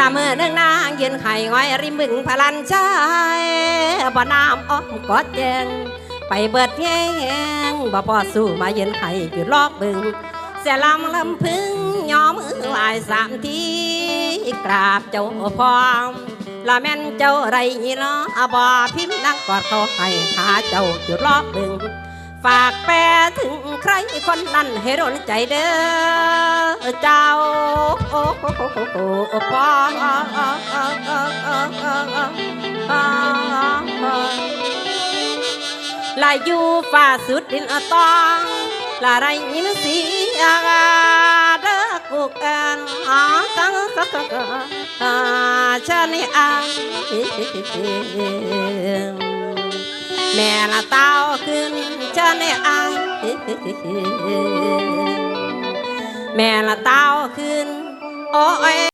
ละเมื่อนื่องนางยืนไข่ง้อยริมบึงพลันชายบ่น้ำอ้อมกอดแจงไปเบิดแยงบ่พอสู้มายืนไข่อยู่ลอกบึงเสียลำลำพึงยอมมือไหวสามทีกราบเจ้าพร้อมละแม่นเจ้าไรนี่เนาะอบ่พิมพ์นั่งกอดเขาให้หาเจ้าอยู่รอบบึงฝากแปลถึงใครคนนั้นให้รนใจเด้อเจ้าโอ้โห là du và suốt đến ở to, là đây những gì à đó cuộc an ó à, căng sắc sắc à cha à. mẹ là tao khuyên cha ni à. Mẹ là tao khuyên ôi